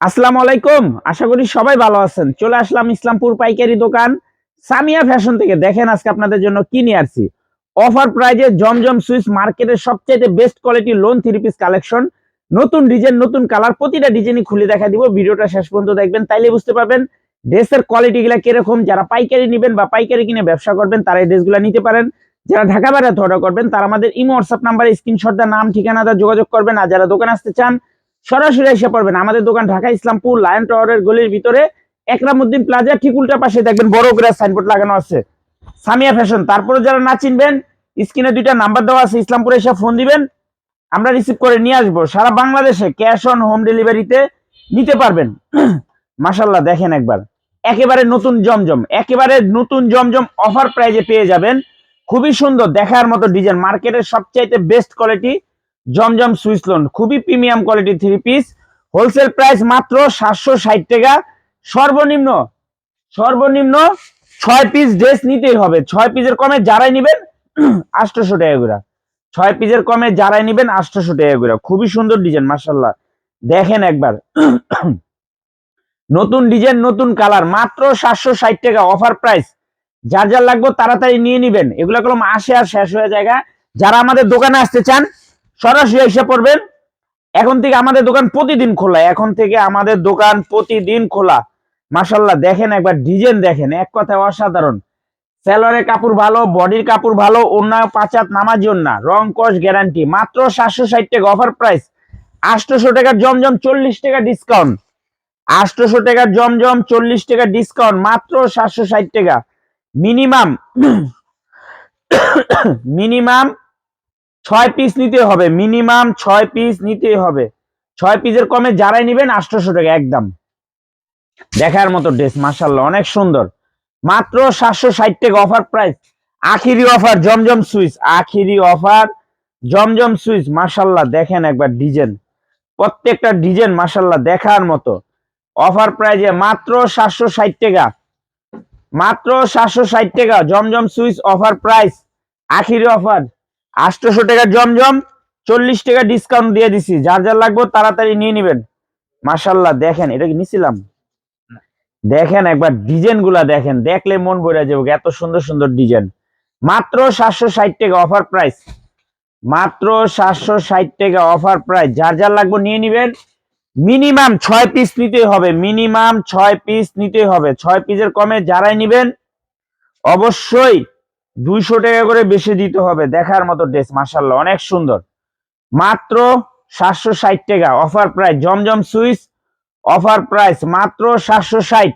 আসসালামু আলাইকুম। আশা করি সবাই ভালো আছেন। চলে আসলাম ইসলামপুর পাইকারি দোকান। সামিয়া ফ্যাশন থেকে দেখেন আজকে আপনাদের জন্য কি নিয়ে আসছি। অফার প্রাইজে জমজম সুইস মার্কেটের সবচেয়ে best quality lawn three piece collection. নতুন ডিজাইন, নতুন কালার, প্রতিটা ডিজাইনই খুলে দেখা দিব। ভিডিওটা শেষ পর্যন্ত দেখবেন, তাইলে বুঝতে পারবেন ড্রেসের কোয়ালিটি গুলা কীরকম। যারা পাইকারি নেবেন বা পাইকারি কিনে ব্যবসা করবেন, তারা এই ড্রেসগুলো নিতে পারেন। যারা ঢাকা বেড়াতে অর্ডার করবেন, তারা আমাদের ইমো, হোয়াটসঅ্যাপ নাম্বারে স্ক্রিনশট দা নাম, ঠিকানা দা যোগাযোগ করবেন। আর যারা দোকানে আসতে চান সরাসরি এসে পড়বেন। আমাদের দোকান ঢাকা ইসলামপুর লায়ন টাওয়ারের গলির ভিতরে। একরামুদ্দিন প্লাজা ঠিক উল্টা পাশে দেখবেন বড় করে সাইনবোর্ড লাগানো আছে। সামিয়া ফ্যাশন তারপরে যারা না চিনবেন, স্ক্রিনে দুইটা নাম্বার দেওয়া আছে, ইসলামপুরে এসে ফোন দিবেন। আমরা রিসিভ করে নিয়ে আসব। সারা বাংলাদেশে ক্যাশ অন হোম ডেলিভারিতে নিতে পারবেন। মাসাল্লাহ দেখেন একবার। একেবারে নতুন জমজম, একেবারে নতুন জমজম অফার প্রাইজে পেয়ে যাবেন। খুবই সুন্দর, দেখার মতো ডিজাইন মার্কেটের সবচাইতে best quality Zamzam Swiss lawn খুবই premium quality three piece wholesale price মাত্র সাতশো ষাট টাকা। সর্বনিম্ন সর্বনিম্ন ছয় পিস ড্রেস নিতেই হবে। ছয় পিসের কমে যারাই নিবেন, আটশোশো টাকা করে। ছয় পিসের কমে যারাই নিবেন, আটশোশো টাকা করে। খুবই সুন্দর ডিজাইন মার্শাল্লাহ দেখেন একবার। নতুন ডিজাইন নতুন কালার মাত্র সাতশো ষাট টাকা অফার প্রাইস যার যার লাগবে তাড়াতাড়ি নিয়ে নিবেন। এগুলো কলম আসে আর শেষ হয়ে জায়গা যারা আমাদের দোকানে আসতে চান সরাসরি এসে পড়বেন। এখন থেকে আমাদের দোকান প্রতিদিন খোলা। এখন থেকে আমাদের দোকান প্রতিদিন খোলা। মাসাল্লাহ দেখেন একবার ডিজাইন দেখেন। এক কথায় অসাধারণ। সেলরের কাপড় ভালো, বডির কাপড় ভালো অন্য পাঁচাত নামাজিও না রং, কস, গ্যারান্টি। মাত্র সাতশো ষাট টাকা অফার প্রাইস। আটশোশো টাকার জমজম চল্লিশ টাকা ডিসকাউন্ট। আটশোশো টাকার জমজম চল্লিশ টাকা ডিসকাউন্ট। মাত্র সাতশো ষাট টাকা। মিনিমাম মিনিমাম ছয় পিস নিতে হবে মিনিমাম ছয় পিস নিতে হবে। ছয় পিসের কমে যারাই নেবেন আটশোশো টাকা একদম। দেখার মতো ড্রেস মার্শাল্লাহ অনেক সুন্দর। মাত্র সাতশো ষাট টাকা অফার প্রাইস আখিরি অফার জমজম সুইচ, আখিরি অফার জমজম সুইচ মার্শাল্লাহ দেখেন একবার ডিজাইন। প্রত্যেকটা ডিজাইন মার্শাল্লাহ দেখার মতো। অফার প্রাইজে মাত্র সাতশো ষাট টাকা। মাত্র সাতশো ষাট টাকা, জমজম সুইচ অফার প্রাইস আখিরি অফার আটশোশো টাকা জমজম, চল্লিশ টাকা ডিসকাউন্ট দিয়ে দিছি। যার যার লাগবে তাড়াতাড়ি নিয়ে নেবেন। মাসাল্লাহ দেখেন, এটা কি নিছিলাম? দেখেন একবার ডিজাইনগুলা দেখেন, দেখলে মন বইরা যাবে এত সুন্দর সুন্দর ডিজাইন মাত্র সাতশো ষাট টাকা অফার প্রাইস মাত্র সাতশো ষাট টাকা অফার প্রাইস যার যার লাগবে নিয়ে নিবেন। মিনিমাম ছয় পিস নিতে হবে, মিনিমাম ছয় পিস নিতে হবে। ছয় পিসের কমে যারাই নিবেন, অবশ্যই দুইশো টাকা করে বেশি দিতে হবে দেখার মতো ড্রেস মাসাল্লাহ অনেক সুন্দর। মাত্র সাতশো ষাট টাকা, offer price, Zamzam Swiss, offer price, মাত্র সাতশো ষাট।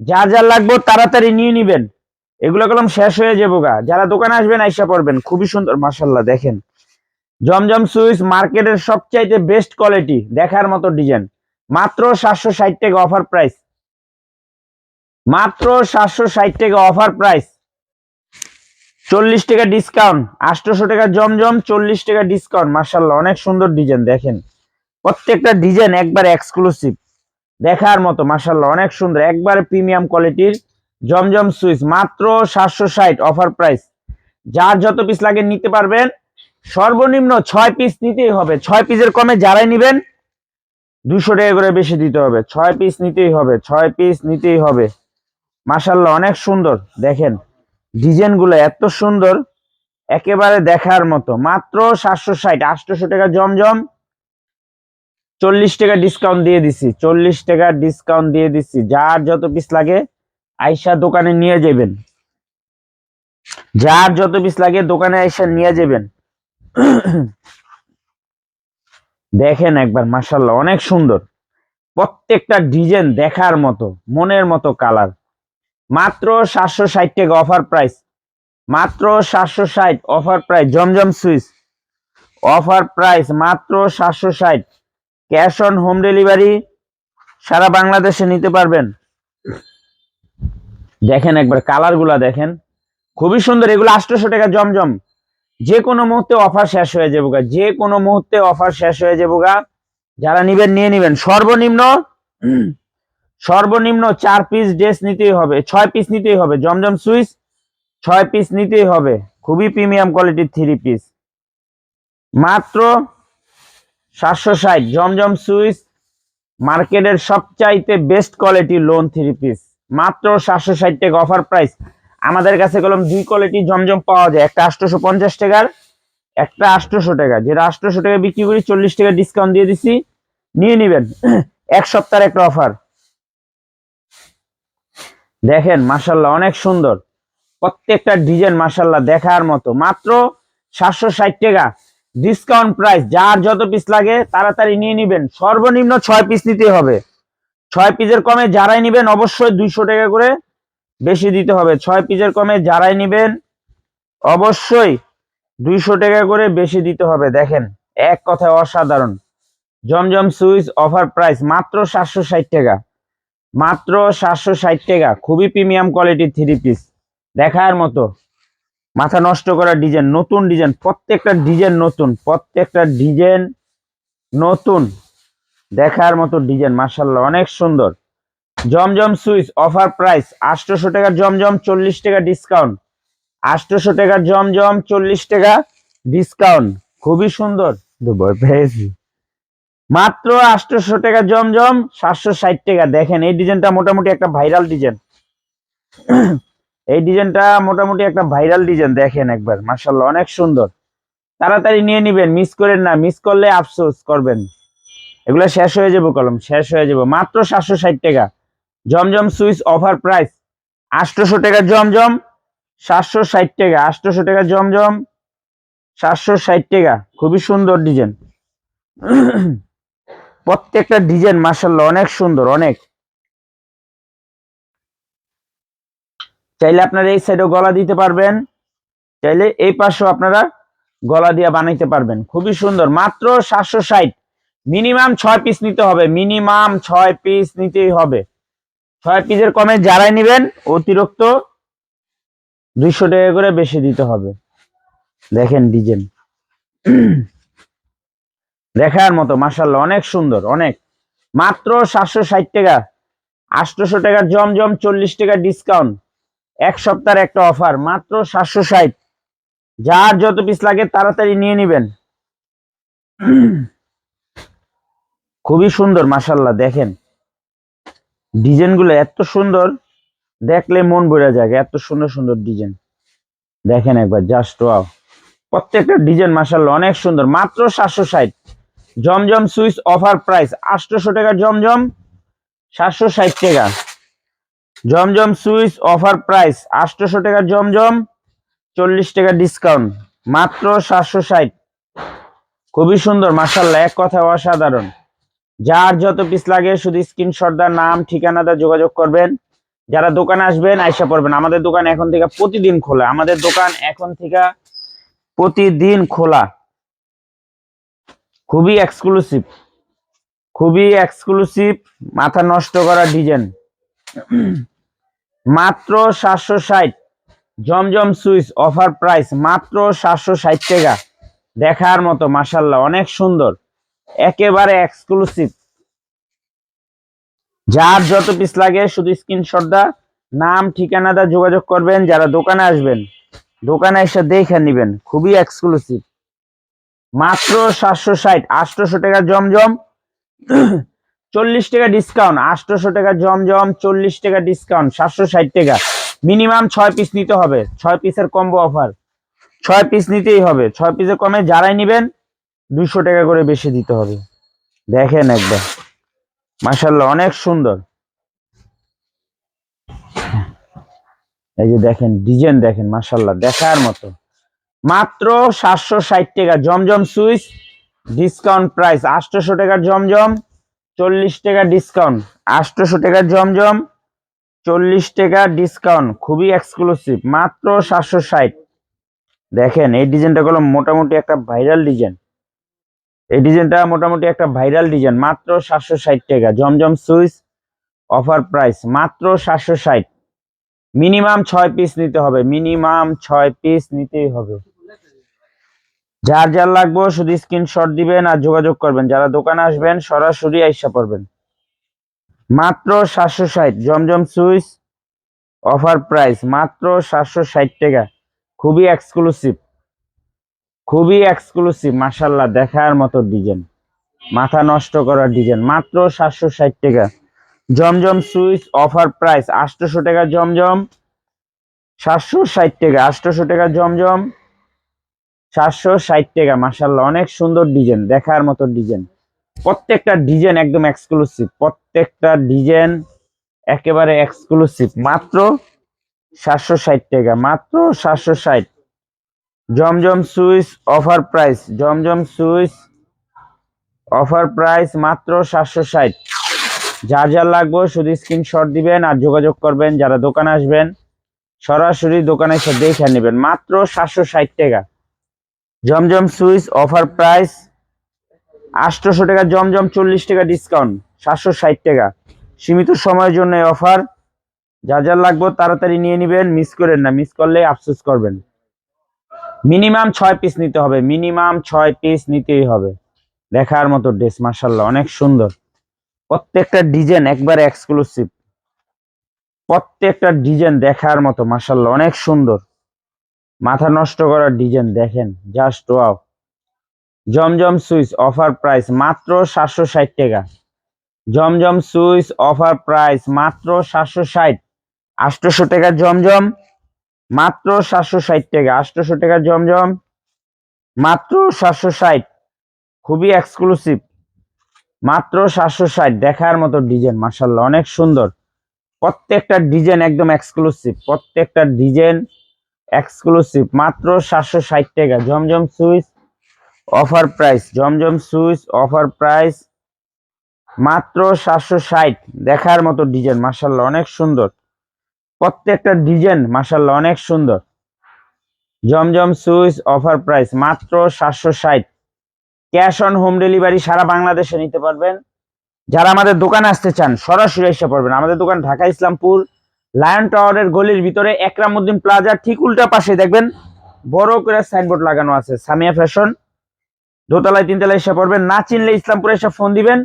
যা যা লাগবে তাড়াতাড়ি নিয়ে নিবেন। এগুলো কলম শেষ হয়ে যাব গা। যারা দোকানে আসবেন, আইসা পড়বেন। খুবই সুন্দর মাসাল্লাহ দেখেন। জমজম সুইচ মার্কেটের সবচাইতে বেস্ট কোয়ালিটি, দেখার মতো ডিজাইন। মাত্র সাতশো ষাট টাকা অফার প্রাইস। মাত্র সাতশো ষাট টাকা অফার প্রাইস। চল্লিশ টাকা ডিসকাউন্ট আটশোশো টাকা জমজম, চল্লিশ টাকা ডিসকাউন্ট মার্শাল্লাহ অনেক সুন্দর ডিজাইন দেখেন। প্রত্যেকটা ডিজাইন একবার এক্সক্লুসিভ দেখার মতো মার্শাল্লাহ অনেক সুন্দর, একবারে প্রিমিয়াম কোয়ালিটির জমজম সুইচ, মাত্র সাতশো ষাট অফার প্রাইস যার যত পিস লাগে নিতে পারবেন, সর্বনিম্ন ছয় পিস নিতেই হবে, ছয় পিসের কমে যারাই নিবেন, দুশো টাকা করে বেশি দিতে হবে, ছয় পিস নিতেই হবে, ছয় পিস নিতেই হবে। মার্শাল্লাহ অনেক সুন্দর, দেখেন। ডিজাইনগুলো এত সুন্দর, একেবারে দেখার মতো। মাত্র সাতশো ষাট আটশোশো টাকা জমজম। চল্লিশ টাকা ডিসকাউন্ট দিয়ে দিছি, চল্লিশ টাকা ডিসকাউন্ট দিয়ে দিচ্ছি যার যত পিস লাগে, আইসা দোকানে নিয়ে যাবেন। যার যত পিস লাগে, দোকানে আইসা নিয়ে যাবেন। দেখেন একবার মাসাল্লাহ অনেক সুন্দর। প্রত্যেকটা ডিজাইন দেখার মতো, মনের মতো কালার মাত্র সাতশো ষাট টাকা অফার প্রাইস মাত্র সাতশো ষাট offer price Zamzam Swiss. Offer price মাত্র সাতশো ষাট। ক্যাশ অন হোম ডেলিভারি সারা বাংলাদেশে নিতে পারবেন। দেখেন একবার কালারগুলা দেখেন। খুবই সুন্দর, এগুলো আটশোশো টাকা জমজম। যে কোনো মুহূর্তে অফার শেষ হয়ে যাব গা। যে কোনো মুহূর্তে অফার শেষ হয়ে যাব গা। যারা নিবেন, নিয়ে নিবেন। সর্বনিম্ন সর্বনিম্ন চার পিস ড্রেস নিতেই হবে, ছয় পিস নিতেই হবে, জমজম সুইচ, ছয় পিস নিতেই হবে, খুবই প্রিমিয়াম কোয়ালিটির থ্রি পিস মাত্র সাতশো ষাট, জমজম সুইচ, মার্কেটের সবচাইতে best quality lawn three piece মাত্র সাতশো ষাট টাকা অফার প্রাইস আমাদের কাছে কলম দুই কোয়ালিটি জমজম পাওয়া যায়, একটা আটশোশো পঞ্চাশ টাকার, একটা আটশোশো টাকা। যেটা আটশোশো টাকা বিক্রি করি, চল্লিশ টাকা ডিসকাউন্ট দিয়ে দিছি। নিয়ে নিবেন, এক সপ্তাহের একটা অফার দেখেন মাসাল্লাহ অনেক সুন্দর। প্রত্যেকটা ডিজাইন মাসাল্লাহ দেখার মতো। মাত্র সাতশো ষাট টাকা। ডিসকাউন্ট প্রাইস যার যত পিস লাগে, তাড়াতাড়ি নিয়ে নিবেন। সর্বনিম্ন ছয় পিস নিতে হবে। ছয় পিসের কমে যারাই নিবেন, অবশ্যই দুইশো টাকা করে বেশি দিতে হবে। ছয় পিসের কমে যারাই নিবেন, অবশ্যই দুইশো টাকা করে বেশি দিতে হবে। দেখেন, এক কথায় অসাধারণ। জমজম সুইচ অফার প্রাইস মাত্র সাতশো ষাট টাকা। মাত্র সাতশো ষাট টাকা। খুবই প্রিমিয়াম কোয়ালিটির থ্রি পিস দেখার মতো। মাথা নষ্ট করা ডিজাইন নতুন ডিজাইন প্রত্যেকটা ডিজাইন নতুন, প্রত্যেকটা ডিজাইন নতুন। দেখার মতো ডিজাইন মার্শাল্লাহ অনেক সুন্দর। জমজম সুইচ অফার প্রাইস আটশোশো টাকার জমজম, চল্লিশ টাকা ডিসকাউন্ট আটশোশো টাকার জমজম, চল্লিশ টাকা ডিসকাউন্ট খুবই সুন্দর। পেয়েছি। মাত্র আটশোশো টাকা জমজম, সাতশো ষাট টাকা। দেখেন, এই ডিজাইনটা মোটামুটি একটা ভাইরাল ডিজাইন। এই ডিজাইনটা মোটামুটি একটা ভাইরাল ডিজাইন, দেখেন একবার। মার্শাল্লাহ অনেক সুন্দর। তাড়াতাড়ি নিয়ে নিবেন, মিস করেন না। মিস করলে আফসোস করবেন। এগুলো শেষ হয়ে যাব কলম, শেষ হয়ে যাব। মাত্র সাতশো ষাট টাকা। Zamzam Swiss offer price. আটশোশো টাকা জমজম, সাতশো ষাট টাকা। আটশোশো টাকা জমজম, সাতশো ষাট টাকা। খুবই সুন্দর ডিজাইন। প্রত্যেকটা ডিজাইন মার্শাল্লাহ অনেক সুন্দর, অনেক। চাইলে আপনারা এই সাইডেও গলা দিতে পারবেন, চাইলে এই পাশেও আপনারা গলা দিয়ে বানাইতে পারবেন। খুবই সুন্দর, মাত্র সাতশো ষাট। মিনিমাম ছয় পিস নিতে হবে, মিনিমাম ছয় পিস নিতেই হবে। ছয় পিসের কমে যারাই নেবেন, অতিরিক্ত দুইশো টাকা করে বেশি দিতে হবে। দেখেন ডিজাইন। দেখার মতো মাসাল্লাহ অনেক সুন্দর, অনেক। মাত্র সাতশো ষাট টাকা, আটশোশো টাকার জমজম, চল্লিশ টাকা ডিসকাউন্ট এক সপ্তাহের একটা অফার মাত্র সাতশো ষাট। যার যত পিস লাগে তাড়াতাড়ি নিয়ে নেবেন। খুবই সুন্দর মাসাল্লাহ দেখেন। ডিজাইনগুলো এত সুন্দর, দেখলে মন ভরে যায়, এত সুন্দর সুন্দর ডিজাইন। দেখেন একবার জাস্ট ওয়াও প্রত্যেকটা ডিজাইন মাসাল্লাহ অনেক সুন্দর, মাত্র সাতশো ষাট। জমজম সুইচ অফার প্রাইস আটশোশো টাকা জমজম, সাতশো ষাট টাকা। জমজম সুইচ অফার প্রাইস আটশোশো টাকা জমজম, চল্লিশ টাকা ডিসকাউন্ট, মাত্র সাতশো ষাট। খুবই সুন্দর মাসাল্লাহ এক কথা অসাধারণ। যার যত পিস লাগে শুধু স্ক্রিনশট দা নাম, ঠিকানা দা যোগাযোগ করবেন। যারা দোকানে আসবেন, আইসা পড়বেন। আমাদের দোকান এখন থেকে প্রতিদিন খোলা। আমাদের দোকান এখন থেকে প্রতিদিন খোলা। খুবই এক্সক্লুসিভ খুবই এক্সক্লুসিভ মাথা নষ্ট করা ডিজাইন মাত্র সাতশো ষাট, জমজম সুইচ অফার প্রাইস মাত্র সাতশো ষাট টাকা। দেখার মতো মাসাল্লাহ অনেক সুন্দর। একেবারে এক্সক্লুসিভ যার যত পিস লাগে, শুধু স্ক্রিনশট দা, নাম, ঠিকানা দা যোগাযোগ করবেন, যারা দোকানে আসবেন, দোকানে এসে দেখে নিবেন। খুবই এক্সক্লুসিভ মাত্র সাতশো ষাট আটশোশো টাকা জমজম, চল্লিশ টাকা ডিসকাউন্ট আটশোশো টাকা জমজম, চল্লিশ টাকা ডিসকাউন্ট সাতশো ষাট টাকা। মিনিমাম ছয় পিস নিতে হবে, ছয় পিসের কম্বো অফার ছয় পিস নিতেই হবে, ছয় পিসের কমে যারাই নিবেন, দুইশো টাকা করে বেশি দিতে হবে। দেখেন একবার। মাসাল্লাহ অনেক সুন্দর। এই যে দেখেন ডিজাইন দেখেন মাসাল্লাহ দেখার মতো। মাত্র সাতশো ষাট টাকা। জমজম সুইচ ডিসকাউন্ট প্রাইস আটশোশো টাকার জমজম, চল্লিশ টাকা ডিসকাউন্ট আটশোশো টাকার জমজম, চল্লিশ টাকা ডিসকাউন্ট খুবই এক্সক্লুসিভ মাত্র সাতশো ষাট। দেখেন, এই ডিজাইনটা হলো মোটামুটি একটা ভাইরাল ডিজাইন এই ডিজাইনটা মোটামুটি একটা ভাইরাল ডিজাইন মাত্র সাতশো ষাট টাকা। জমজম সুইচ অফার প্রাইস মাত্র সাতশো ষাট। মিনিমাম ছয় পিস নিতে হবে। মিনিমাম ছয় পিস নিতেই হবে। যার যার লাগবে শুধু স্ক্রিনশট দিবেন আর যোগাযোগ করবেন। যারা দোকানে আসবেন, সরাসরি আইসা পড়বেন। মাত্র সাতশো ষাট। Zamzam Swiss offer price. মাত্র সাতশো ষাট টাকা। খুবই এক্সক্লুসিভ খুবই এক্সক্লুসিভ মাসাল্লাহ দেখার মতো ডিজাইন মাথা নষ্ট করার ডিজাইন মাত্র সাতশো ষাট টাকা। জমজম সুইচ অফার প্রাইস আটশোশো টাকা জমজম, সাতশো ষাট টাকা, আটশোশো টাকা জমজম, সাতশো ষাট টাকা মাসাল্লাহ অনেক সুন্দর ডিজাইন, দেখার মতো ডিজাইন। প্রত্যেকটা ডিজাইন একদম এক্সক্লুসিভ প্রত্যেকটা ডিজাইন একেবারে এক্সক্লুসিভ মাত্র সাতশো ষাট টাকা, মাত্র সাতশো ষাট। Zamzam Swiss offer price, Zamzam Swiss offer price মাত্র সাতশো ষাট। যার যার লাগবে শুধু স্ক্রিনশট দিবেন আর যোগাযোগ করবেন যারা দোকানে আসবেন। সরাসরি দোকানে এসে দেখে নেবেন। মাত্র সাতশো ষাট টাকা। জমজম সুইচ অফার প্রাইস আটশোশো টাকা, জমজম চল্লিশ টাকা ডিসকাউন্ট সাতশো ষাট টাকা। সীমিত সময়ের জন্য এই অফার যা যা লাগবে তাড়াতাড়ি নিয়ে নেবেন। মিস করেন না মিস করলে আফসোস করবেন। মিনিমাম ছয় পিস নিতে হবে। মিনিমাম ছয় পিস নিতেই হবে। দেখার মতো ড্রেস মার্শাল্লাহ অনেক সুন্দর। প্রত্যেকটা ডিজাইন একবার এক্সক্লুসিভ প্রত্যেকটা ডিজাইন দেখার মতো মার্শাল্লাহ অনেক সুন্দর। মাথা নষ্ট করার ডিজাইন দেখেন just wow Zamzam Swiss offer price মাত্র সাতশো ষাট টাকা। জমজম সুইচ অফার প্রাইস মাত্র সাতশো ষাট। আটশোশো টাকা জমজম, মাত্র সাতশো ষাট টাকা। আটশোশো টাকা জমজম, মাত্র সাতশো ষাট। খুবই এক্সক্লুসিভ মাত্র সাতশো ষাট, দেখার মতো ডিজাইন মার্শাল্লাহ অনেক সুন্দর। প্রত্যেকটা ডিজাইন একদম এক্সক্লুসিভ প্রত্যেকটা ডিজাইন এক্সক্লুসিভ মাত্র সাতশো ষাট টাকা। Zamzam Swiss, offer price, Zamzam Swiss, offer price, মাত্র সাতশো ষাট, দেখার মতো ডিজাইন মার্শাল্লাহ অনেক সুন্দর। প্রত্যেকটা ডিজাইন মার্শাল্লাহ অনেক সুন্দর। জমজম সুইচ, অফার প্রাইস, মাত্র সাতশো ষাট। ক্যাশ অন হোম ডেলিভারি সারা বাংলাদেশে নিতে পারবেন। যারা আমাদের দোকানে আসতে চান, সরাসরি এসে পড়বেন। আমাদের দোকান ঢাকা ইসলামপুর, লায়ন টাওয়ারের গলির ভিতরে একরামুদ্দিন প্লাজার ঠিক উল্টা পাশে দেখবেন, বড় করে সাইনবোর্ড লাগানো আছে, সামিয়া ফ্যাশন। দোতলায়, তিনতলায় এসে পড়বেন। না চিনলে ইসলামপুরে এসে ফোন দিবেন।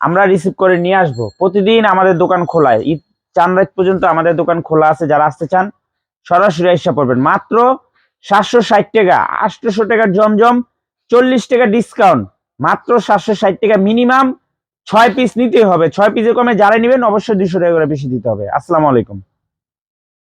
আমরা রিসিভ করে নিয়ে আসব। প্রতিদিন আমাদের দোকান খোলায়। ঈদ চান পর্যন্ত আমাদের দোকান খোলা আছে, যারা আসতে চান, সরাসরি এসে পড়বেন। মাত্র সাতশো ষাট টাকা আটশোশো টাকার জমজম চল্লিশ টাকা ডিসকাউন্ট মাত্র সাতশো ষাট টাকা মিনিমাম ছয় পিস নিতে হবে। ছয় পিসের কমে যারা নেবেন, অবশ্যই দুশো টাকা করে বেশি দিতে হবে। আসসালামু আলাইকুম।